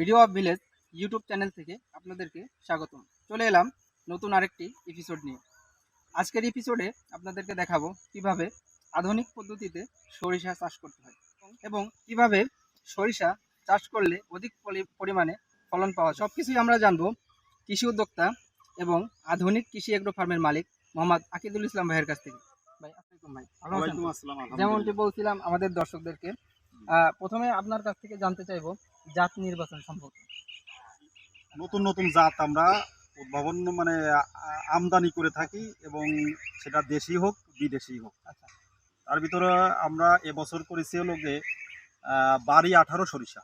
Video of village YouTube channel থেকে আপনাদেরকে স্বাগতম। চলে এলাম নতুন আরেকটি এপিসোড নিয়ে। আজকের এপিসোডে আপনাদেরকে দেখাবো কীভাবে আধুনিক পদ্ধতিতে সরিষা চাষ করতে হয় এবং কীভাবে সরিষা চাষ করলে অধিক পরিমাণে ফলন পাওয়া সব কিছুই আমরা জানব কৃষি উদ্যোক্তা এবং আধুনিক কৃষি এগ্রো ফার্মের মালিক মোহাম্মদ আকিদুল ইসলাম ভাইয়ের কাছ থেকে। ভাই আসসালামাইকুম ভাই। আসসালাম যেমনটি বলছিলাম আমাদের দর্শকদেরকে প্রথমে আপনার কাছ থেকে জানতে চাইব জাত নির্বাচন সম্পর্কে নতুন নতুন জাত আমরা উদ্ভাবন মানে আমদানি করে থাকি এবং সেটা দেশি হোক বিদেশি হোক। আচ্ছা। তার ভিতরে আমরা এবছর করেছি হলো যে বাড়ি আঠারো সরিষা।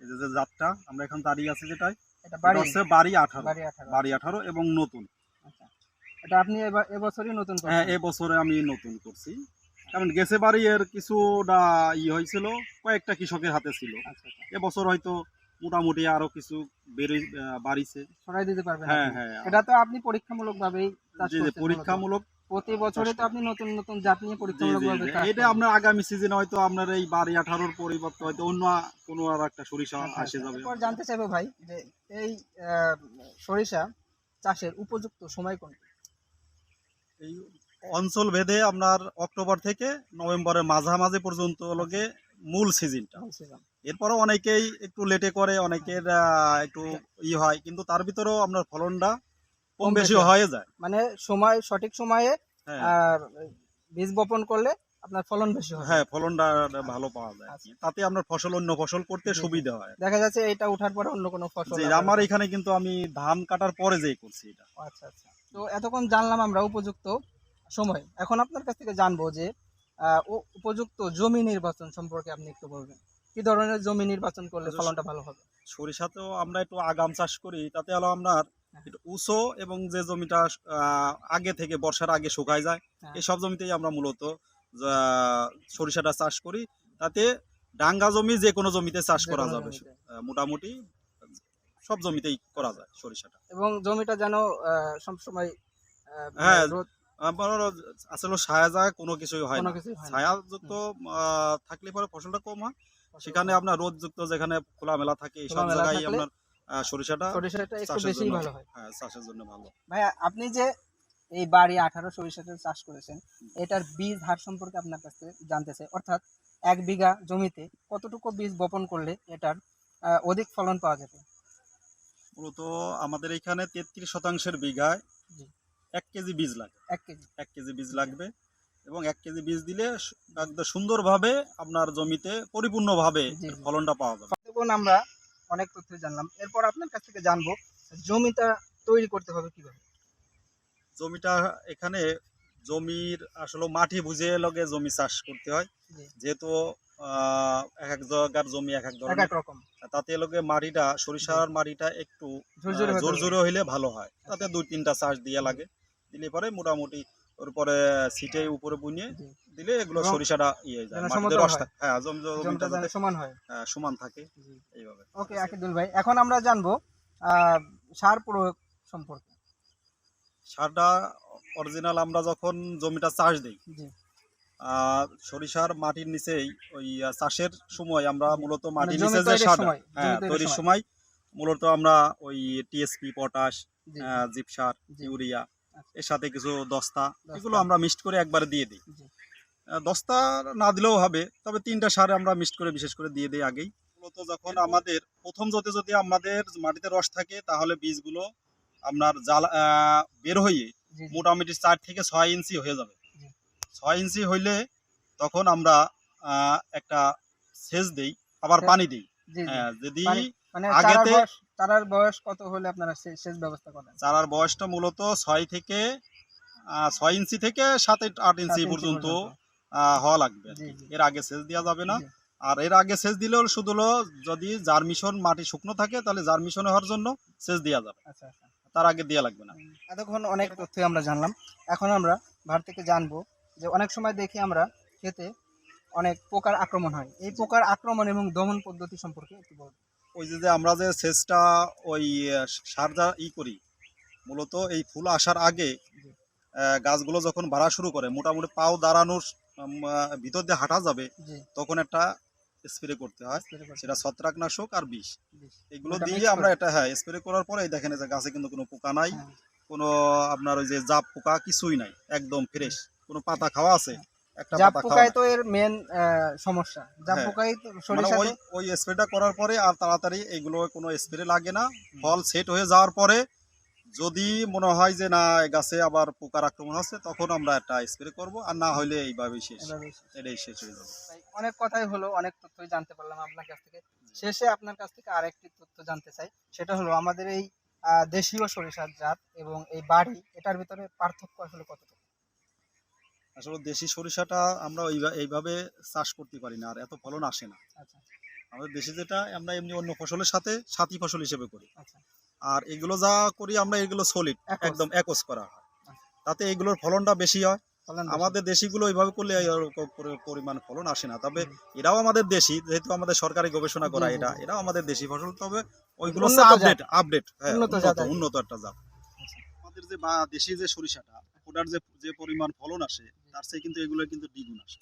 এই যে জাতটা আমরা এখন দাঁড়িয়ে আছি যেটাই এটা বাড়ি? হচ্ছে বাড়ি আঠারো। বাড়ি আঠারো। এবং নতুন। আচ্ছা। এটা আপনি এবছরই নতুন হ্যাঁ এবছরে আমি নতুন করছি। কারণ গেছে বাড়ি এর কিছুটা ই হয়েছিল কয়েকটা কৃষকের হাতে ছিল। আচ্ছা আচ্ছা। এবছর হয়তো মোটামুটি আরও কিছু বেড়ে বাড়িছে। সরাই দিতে পারবেন হ্যাঁ হ্যাঁ। এটা তো আপনি পরীক্ষামূলক ভাবেই চাষ জি জি করছেন পরীক্ষামূলক। প্রতি বছরে তো আপনি নতুন নতুন জাত নিয়ে জি, পরীক্ষামূলক জি, ভাবে জি। চাষ এটা। আপনার আগামী সিজনে হয়তো আপনার এই বাড়ি আঠারোর পরিবর্তে হয়তো অন্য কোনো আর একটা সরিষা আচ্ছা, আসে। যাবে। এরপর জানতে চাইব ভাই যে এই সরিষা চাষের উপযুক্ত সময় কোনটি? এই অঞ্চল ভেদে আপনার অক্টোবর থেকে নভেম্বরের মাঝামাঝি পর্যন্ত লগে মূল সিজনটা। এরপরও অনেকেই একটু লেটে করে অনেকের একটু ই হয় কিন্তু তার ভিতরেও আপনার ফলনটা কম বেশি। হয়ে যায়। মানে সময় সঠিক সময়ে হ্যাঁ। আর বীজ বপন করলে আপনার ফলন বেশি হবে হ্যাঁ ফলনটা ভালো পাওয়া যায়। আচ্ছা। তাতে আপনার ফসল অন্য ফসল করতে। সুবিধা হয়। দেখা যাচ্ছে এটা ওঠার পরে অন্য কোনো ফসল আমার এখানে কিন্তু আমি ধান কাটার পরে যেই করছি এটা। আচ্ছা আচ্ছা। তো এতক্ষণ জানলাম আমরা উপযুক্ত। সময়। এখন আপনার কাছ থেকে জানব যে উপযুক্ত জমি নির্বাচন সম্পর্কে আপনি একটু বলবেন। কি ধরনের জমি নির্বাচন করলে আচ্ছা, ফলনটা ভালো হবে? সরিষা তো আমরা একটু আগাম চাষ করি তাতে হলো আপনার হ্যাঁ। উঁচু এবং যে জমিটা আগে থেকে বর্ষার আগে শুকায় যায় হ্যাঁ। এই সব জমিতেই আমরা মূলত সরিষাটা চাষ করি। তাতে ডাঙ্গা জমি যে কোনো জমিতে চাষ করা যাবে। মোটামুটি সব জমিতেই করা যায় সরিষাটা। এবং জমিটা যেন সবসময় হ্যাঁ, আসলে ছায়া কোনো কিছুই হয় না। ছায়াযুক্ত থাকলে পরে ফসলটা কম হয়। সেখানে আপনার রোদযুক্ত যেখানে খোলামেলা থাকে সব জায়গায় আপনার সরিষাটা সরিষাটা একটু বেশি ভালো হয়। হ্যাঁ চাষের জন্য ভালো। ভাইয়া আপনি যে এই বাড়ি আঠারো সরিষাতে চাষ করেছেন এটার বীজ হার সম্পর্কে আপনার কাছ জানতে চাই। অর্থাৎ এক বিঘা জমিতে কতটুকু বীজ বপন করলে এটার অধিক ফলন পাওয়া যাবে? মূলত আমাদের এখানে তেত্রিশ শতাংশের বিঘায়। এক কেজি বীজ লাগে। এক কেজি। এক কেজি বীজ লাগবে এবং এক কেজি বীজ দিলে একদম সুন্দরভাবে আপনার জমিতে পরিপূর্ণভাবে। ফলনটা পাওয়া যাবে। তখন আমরা অনেক তথ্য জানলাম। এরপর আপনার কাছ থেকে জানব জমিটা তৈরি করতে হবে কীভাবে? জমিটা এখানে জমির আসলে মাটি বুঝে লগে জমি চাষ করতে হয়। যেহেতু আহ, এক এক জায়গার জমি এক এক এক ধরনের। রকম। তাতে লগে মাটিটা সরিষার মাটিটা একটু জোর জোরে হইলে ভালো হয়। তাতে দুই তিনটা চাষ দিয়ে লাগে। দিলে পরে মোটামুটি ওর পরে সিটে উপরে বুনিয়ে দিলে এগুলো সরিষাটা ইয়ে যায়। হয়। থাকে। জমি জমিটা জমিটা যাতে সমান হয়। হ্যাঁ, সমান থাকে। এইভাবে। ওকে আকিদুল ভাই এখন আমরা জানব সার প্রয়োগ সম্পর্কে। সারটা অরিজিনাল আমরা যখন জমিটা চাষ দিই সরিষার মাটির নিচেই ওই চাষের সময় আমরা মূলত মাটির মানে নিচে যে জমি হ্যাঁ তৈরির সময়। মূলত আমরা ওই টিএসপি পটাশ জিপসার ইউরিয়া আচ্ছা। এর সাথে কিছু দস্তা। এগুলো আমরা মিক্সড করে একবারে দিয়ে দিই দস্তা না দিলেও হবে তবে তিনটা সার আমরা মিক্সড করে বিশেষ করে দিয়ে দিই আগেই মূলত যখন আমাদের প্রথম যদি যদি আমাদের মাটিতে রস থাকে তাহলে বীজগুলো আপনার জাল আহ, বের হয়ে। মোটামুটি চার থেকে ছয় ইঞ্চি হয়ে যাবে। ছয় ইঞ্চি হইলে তখন আমরা একটা সেচ দিই আবার পানি দিই। হ্যাঁ, যদি মানে আগেতে- চারার বয়স কত হলে আপনারা সেচ ব্যবস্থা করেন? চারার বয়সটা মূলত ছয় থেকে ছয় ইঞ্চি থেকে সাত আট- ইঞ্চি পর্যন্ত। হওয়া লাগবে। এর আগে সেচ দেওয়া যাবে না। আর এর আগে সেচ দিলেও শুধু যদি জার্মিশন মাটি শুকনো থাকে তাহলে জার্মিশন হওয়ার জন্য সেচ দেওয়া যাবে। আচ্ছা আচ্ছা। তার আগে দেওয়া লাগবে না। এতক্ষণ অনেক তথ্য আমরা জানলাম। এখন আমরা ভার থেকে জানব যে অনেক সময় দেখি আমরা খেতে অনেক পোকার আক্রমণ হয়। এই পোকার আক্রমণ এবং দমন পদ্ধতি সম্পর্কে একটু বলব ওই যে যে আমরা যে সেচটা ওই আহ, সার যা ই করি মূলত এই ফুল আসার আগে গাছগুলো যখন বাড়া শুরু করে মোটামুটি পাও দাঁড়ানোর ভিতর দিয়ে হাঁটা যাবে তখন একটা স্প্রে করতে হয়। সেটা ছত্রাকনাশক আর বিষ। বিষ। এগুলো দিয়ে আমরা এটা হ্যাঁ স্প্রে করার পরে দেখেন যে গাছে কিন্তু কোনো পোকা নাই হ্যাঁ। কোনো আপনার ওই যে জাপ পোকা কিছুই নাই একদম ফ্রেশ কোনো পাতা খাওয়া আছে? একটা পাতা খাওয়া তো এর মেন সমস্যা। জাপ হ্যাঁ। পোকাই মানে সরিষা ওই ওই স্প্রেটা করার পরে আর তাড়াতাড়ি এগুলো কোনো স্প্রে লাগে না। ফল সেট হয়ে যাওয়ার পরে যদি মনে হয় যে না গাছে আবার পোকার আক্রমণ হচ্ছে তখন আমরা একটা স্প্রে করব। আর না হলে এইভাবেই শেষ। এটাই শেষ হয়ে যাবে। অনেক কথাই হলো অনেক তথ্যই জানতে পারলাম আপনার কাছ থেকে। শেষে আপনার কাছ থেকে আরেকটি তথ্য জানতে চাই। সেটা হলো আমাদের এই দেশীয় সরিষার জাত এবং এই বাড়ি এটার ভিতরে পার্থক্য আসলে কতটুকু? আসলে দেশি সরিষাটা আমরা এইভাবে চাষ করতে পারি না আর এত ফলন আসে না। আচ্ছা। আমাদের দেশে যেটা আমরা এমনি অন্য ফসলের সাথে সাথী ফসল হিসেবে করি। আচ্ছা। আর এগুলো যা করি আমরা এগুলো সলিড একদম একস করা হয়। আচ্ছা। তাতে এগুলোর ফলনটা বেশি হয়। আমাদের দেশিগুলো ওইভাবে করলে পরিমাণ ফলন আসে না। তবে এরাও আমাদের দেশি যেহেতু আমাদের সরকারি গবেষণা করা এটা এরাও আমাদের দেশি ফসল তবে ওইগুলো আপডেট আপডেট হ্যাঁ। উন্নত একটা জাত। আমাদের যে বা দেশি যে সরিষাটা ওটার যে যে পরিমাণ ফলন আসে তার চেয়ে কিন্তু এগুলো কিন্তু দ্বিগুণ আসে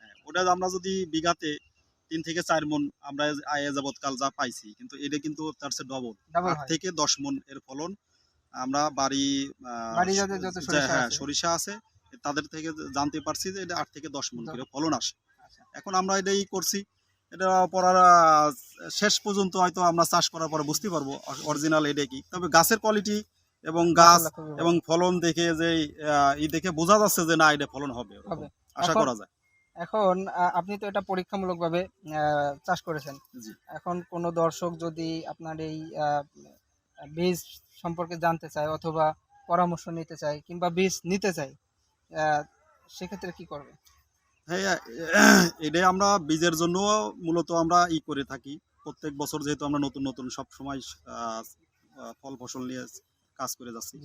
হ্যাঁ, ওটা আমরা যদি বিঘাতে তিন থেকে চার মন আমরা আয়ে যাবৎ কাল যা পাইছি কিন্তু এটা কিন্তু তার চেয়ে ডবল আট থেকে দশ মন এর ফলন আমরা বাড়ি হ্যাঁ। সরিষা আছে তাদের থেকে জানতে পারছি যে এটা আট থেকে দশ মন। করে ফলন আসে আচ্ছা। এখন আমরা এটাই করছি এটা পড়ার শেষ পর্যন্ত হয়তো আমরা চাষ করার পরে বুঝতে পারব অরিজিনাল এটা কি তবে গাছের কোয়ালিটি এবং গাছ। এবং ফলন দেখে যে ই দেখে বোঝা যাচ্ছে যে না এটা ফলন হবে আশা করা যায় এখন আপনি তো এটা পরীক্ষামূলকভাবে চাষ করেছেন এখন কোনো দর্শক যদি আপনার এই বীজ সম্পর্কে জানতে চায় অথবা পরামর্শ নিতে চায় কিংবা বীজ নিতে চায় সেক্ষেত্রে কি করবে হ্যাঁ এটাই আমরা বীজের জন্য মূলত আমরা ই করে থাকি প্রত্যেক বছর যেহেতু আমরা নতুন নতুন সব সময় ফল ফসল নিয়ে কাজ করে যাচ্ছি।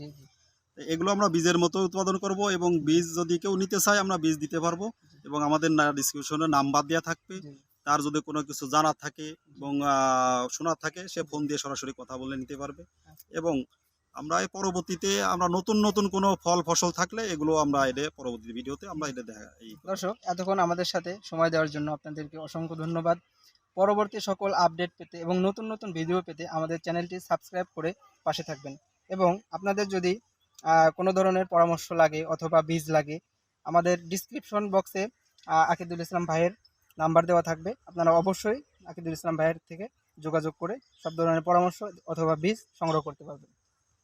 এগুলো আমরা বীজের মতো উৎপাদন করব এবং বীজ যদি কেউ নিতে চায় আমরা বীজ দিতে পারব। এবং আমাদের ডিসক্রিপশনে নাম্বার দেওয়া থাকবে। তার যদি কোনো কিছু জানার থাকে এবং শোনার থাকে সে ফোন দিয়ে সরাসরি কথা বলে নিতে পারবে। এবং আমরা এই পরবর্তীতে আমরা নতুন নতুন কোনো ফল ফসল থাকলে এগুলো আমরা এটা পরবর্তী ভিডিওতে আমরা এটা দেখা দর্শক এতক্ষণ আমাদের সাথে সময় দেওয়ার জন্য আপনাদেরকে অসংখ্য ধন্যবাদ। পরবর্তী সকল আপডেট পেতে এবং নতুন নতুন ভিডিও পেতে আমাদের চ্যানেলটি সাবস্ক্রাইব করে পাশে থাকবেন। এবং আপনাদের যদি কোনো ধরনের পরামর্শ লাগে অথবা বীজ লাগে, আমাদের ডিসক্রিপশন বক্সে আকিদুল ইসলাম ভাইয়ের নাম্বার দেওয়া থাকবে। আপনারা অবশ্যই আকিদুল ইসলাম ভাইয়ের থেকে যোগাযোগ করে সব ধরনের পরামর্শ অথবা বীজ সংগ্রহ করতে পারবেন।